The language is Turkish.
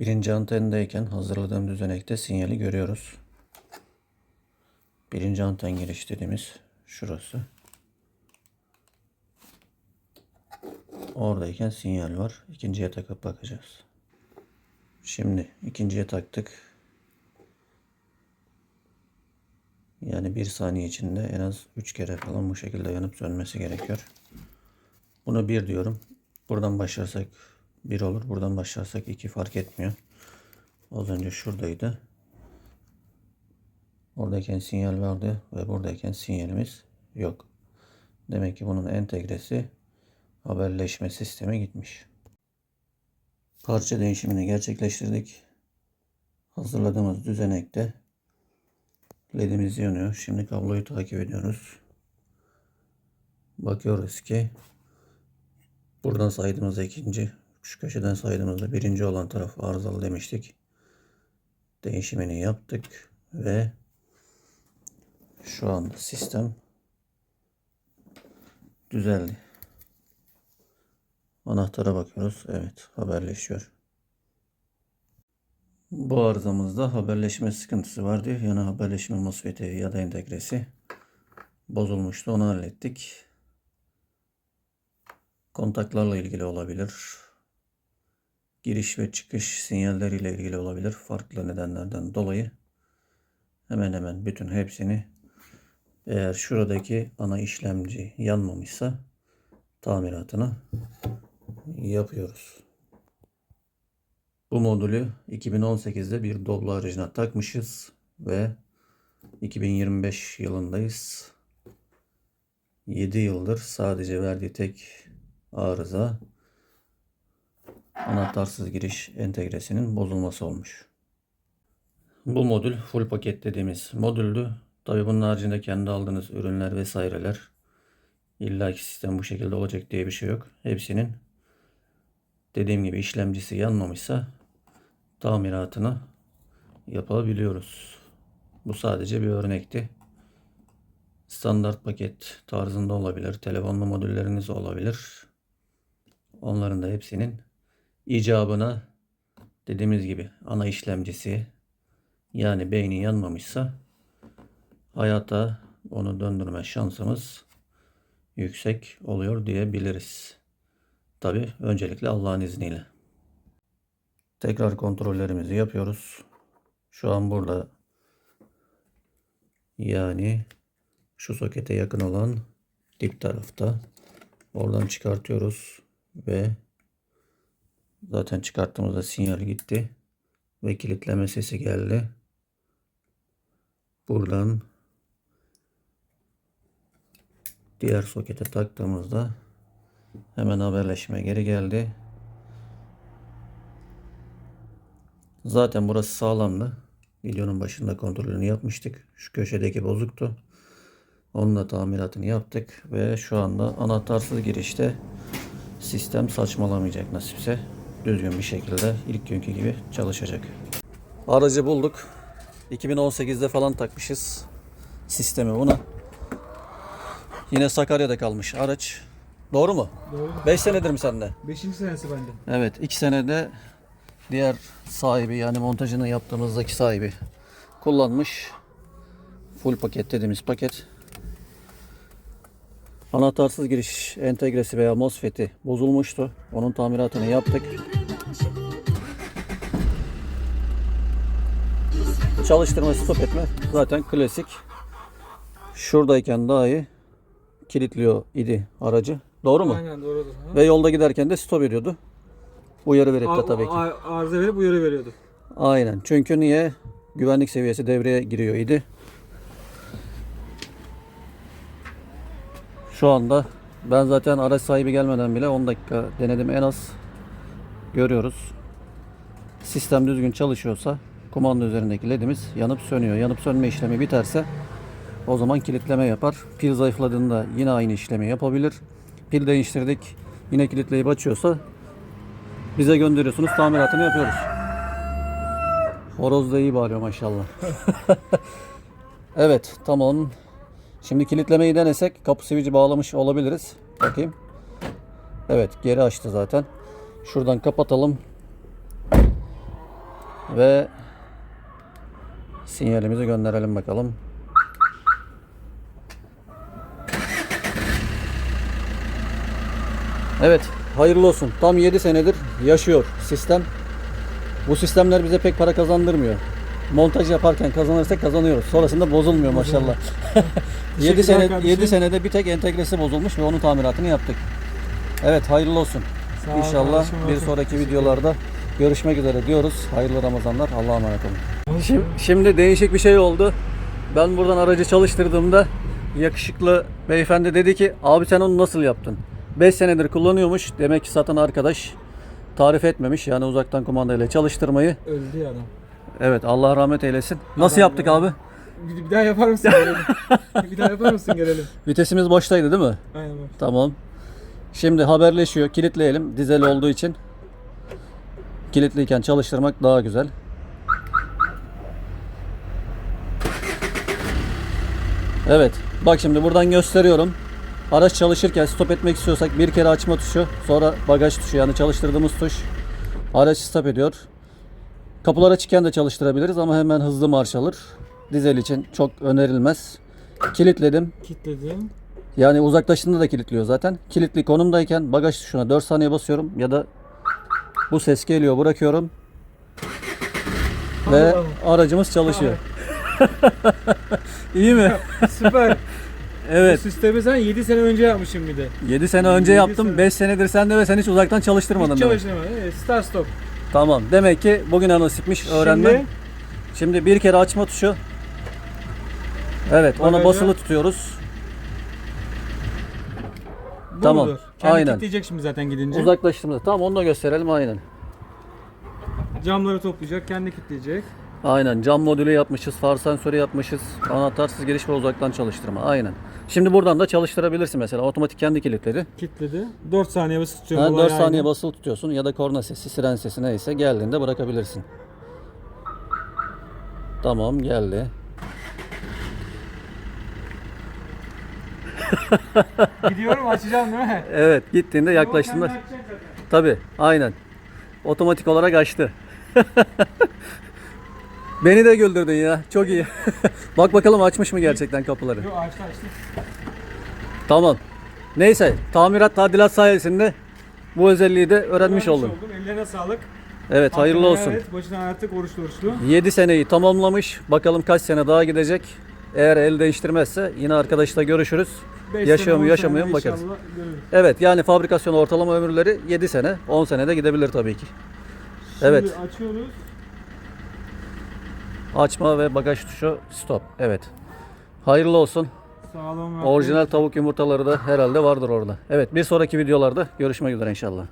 Birinci antendeyken hazırladığım düzenekte sinyali görüyoruz. Birinci anten giriş dediğimiz şurası. Oradayken sinyal var. İkinciye takıp bakacağız. Şimdi ikinciye taktık. Yani bir saniye içinde en az 3 kere falan bu şekilde yanıp sönmesi gerekiyor. Bunu bir diyorum. Buradan başlarsak bir olur. Buradan başlarsak iki fark etmiyor. Az önce şuradaydı. Oradayken sinyal vardı ve buradayken sinyalimiz yok. Demek ki bunun entegresi haberleşme sisteme gitmiş. Parça değişimini gerçekleştirdik. Hazırladığımız düzenekte ledimiz yanıyor. Şimdi kabloyu takip ediyoruz. Bakıyoruz ki buradan saydığımızda ikinci, şu köşeden saydığımızda birinci olan taraf arızalı demiştik. Değişimini yaptık ve şu an sistem düzeldi. Anahtara bakıyoruz. Evet haberleşiyor. Bu arızamızda haberleşme sıkıntısı vardı. Yani haberleşme MOSFET'i ya da entegresi bozulmuştu. Onu hallettik. Kontaklarla ilgili olabilir. Giriş ve çıkış sinyalleriyle ilgili olabilir. Farklı nedenlerden dolayı hemen hemen bütün hepsini eğer şuradaki ana işlemci yanmamışsa tamiratını yapıyoruz. Bu modülü 2018'de bir Doblo aracına takmışız ve 2025 yılındayız. 7 yıldır sadece verdiği tek arıza anahtarsız giriş entegresinin bozulması olmuş. Bu modül full paket dediğimiz modüldü. Tabi bunun haricinde kendi aldığınız ürünler vesaireler İlla ki sistem bu şekilde olacak diye bir şey yok. Hepsinin dediğim gibi işlemcisi yanmamışsa tamiratını yapabiliyoruz. Bu sadece bir örnekti. Standart paket tarzında olabilir. Telefonlu modülleriniz olabilir. Onların da hepsinin icabına dediğimiz gibi ana işlemcisi yani beyni yanmamışsa hayata onu döndürme şansımız yüksek oluyor diyebiliriz. Tabi öncelikle Allah'ın izniyle. Tekrar kontrollerimizi yapıyoruz. Şu an burada yani şu sokete yakın olan dip tarafta. Oradan çıkartıyoruz ve zaten çıkarttığımızda sinyal gitti ve kilitleme sesi geldi. Buradan diğer sokete taktığımızda hemen haberleşme geri geldi. Zaten burası sağlamdı. Videonun başında kontrolünü yapmıştık. Şu köşedeki bozuktu. Onun da tamiratını yaptık ve şu anda anahtarsız girişte sistem saçmalamayacak nasipse. Düzgün bir şekilde ilk günkü gibi çalışacak. Aracı bulduk. 2018'de falan takmışız sistemi buna. Yine Sakarya'da kalmış araç. Doğru mu? Doğru. 5 senedir mi sende? Beşinci senesi bende. Evet 2 senede diğer sahibi yani montajını yaptığımızdaki sahibi kullanmış. Full paket dediğimiz paket. Anahtarsız giriş entegresi veya MOSFET'i bozulmuştu. Onun tamiratını yaptık. Çalıştırma stop etme zaten klasik. Şuradayken dahi kilitliyor idi aracı. Doğru mu? Aynen doğrudur. Ha. Ve yolda giderken de stop ediyordu. Uyarı verip de tabii ki. ar- arıza verip uyarı veriyordu. Aynen. Çünkü niye? Güvenlik seviyesi devreye giriyor idi. Şu anda ben zaten araç sahibi gelmeden bile 10 dakika denedim en az. Görüyoruz. Sistem düzgün çalışıyorsa kumanda üzerindeki ledimiz yanıp sönüyor. Yanıp sönme işlemi biterse o zaman kilitleme yapar. Pil zayıfladığında yine aynı işlemi yapabilir. Pil değiştirdik. Yine kilitleyip açıyorsa bize gönderiyorsunuz. Tamiratını yapıyoruz. Horoz da iyi bağırıyor maşallah. evet tamam. Şimdi kilitlemeyi denesek kapı sivici bağlamış olabiliriz. Bakayım. Evet geri açtı zaten. Şuradan kapatalım. Ve sinyalimizi gönderelim bakalım. Evet, hayırlı olsun. Tam 7 senedir yaşıyor sistem. Bu sistemler bize pek para kazandırmıyor. Montaj yaparken kazanırsak kazanıyoruz. Sonrasında bozulmuyor maşallah. 7 Teşekkürler sene kardeşim. 7 senede bir tek entegresi bozulmuş ve onun tamiratını yaptık. Evet, hayırlı olsun. Sağ İnşallah kardeşim, bir sonraki videolarda görüşmek üzere diyoruz. Hayırlı Ramazanlar. Allah'a emanet olun. Şimdi, şimdi değişik bir şey oldu. Ben buradan aracı çalıştırdığımda yakışıklı beyefendi dedi ki abi sen onu nasıl yaptın? 5 senedir kullanıyormuş. Demek ki satan arkadaş tarif etmemiş. Yani uzaktan kumandayla çalıştırmayı. Öldü ya adam. Evet Allah rahmet eylesin. Nasıl Adam yaptık ya. abi? Bir, bir daha yapar mısın gelelim? bir daha yapar mısın gelelim? Vitesimiz boştaydı değil mi? Aynen. Tamam. Şimdi haberleşiyor. Kilitleyelim. Dizel olduğu için. Kilitliyken çalıştırmak daha güzel. Evet. Bak şimdi buradan gösteriyorum. Araç çalışırken stop etmek istiyorsak bir kere açma tuşu, sonra bagaj tuşu yani çalıştırdığımız tuş. Araç stop ediyor. Kapılar açıkken de çalıştırabiliriz ama hemen hızlı marş alır. Dizel için çok önerilmez. Kilitledim. Kilitledim. Yani uzaklaştığında da kilitliyor zaten. Kilitli konumdayken bagaj tuşuna 4 saniye basıyorum ya da bu ses geliyor bırakıyorum ve aracımız çalışıyor. İyi mi? Süper. Evet. Bu sistemi sen 7 sene önce yapmışım bir de. 7 sene önce Yedi yaptım. sene. 5 senedir sende ve sen hiç uzaktan çalıştırmadın. Hiç çalışmadım. Evet, start stop. Tamam. Demek ki bugün nasipmiş öğrenmem. Şimdi Şimdi bir kere açma tuşu. Evet, Bagajı- basılı tutuyoruz. bu Tamam, mudur? Kendi aynen. kilitleyecek şimdi zaten gidince. Uzaklaştığımızda. Tamam onu da gösterelim aynen. Camları toplayacak, kendi kilitleyecek. Aynen cam modülü yapmışız, far sensörü yapmışız, anahtarsız giriş ve uzaktan çalıştırma. Aynen. Şimdi buradan da çalıştırabilirsin mesela otomatik kendi kilitleri. Kilitledi. 4 saniye basıp tutuyor. Olay 4 saniye aynı. basılı tutuyorsun ya da korna sesi, siren sesi neyse geldiğinde bırakabilirsin. Tamam geldi. Gidiyorum açacağım değil mi? Evet gittiğinde yaklaştığında tabi aynen otomatik olarak açtı. Beni de güldürdün ya çok iyi. Bak bakalım açmış mı gerçekten kapıları. Yo açtı açtı. Tamam. Neyse tamirat tadilat sayesinde bu özelliği de öğrenmiş oldun. oldum. Ellerine sağlık. Evet hayırlı Hakkını olsun. Evet, başına artık oruçlu oruçlu. 7 seneyi tamamlamış. Bakalım kaç sene daha gidecek. Eğer el değiştirmezse yine arkadaşla görüşürüz. Beş Yaşıyor sene, mu on yaşamıyor sene mu bakarız. inşallah görürüz. Evet yani fabrikasyon ortalama ömürleri 7 sene 10 senede gidebilir tabii ki. Evet. Şimdi açıyoruz. Açma ve bagaj tuşu stop. Evet. Hayırlı olsun. Sağlam. Orijinal tavuk yumurtaları da herhalde vardır orada. Evet bir sonraki videolarda görüşmek üzere inşallah.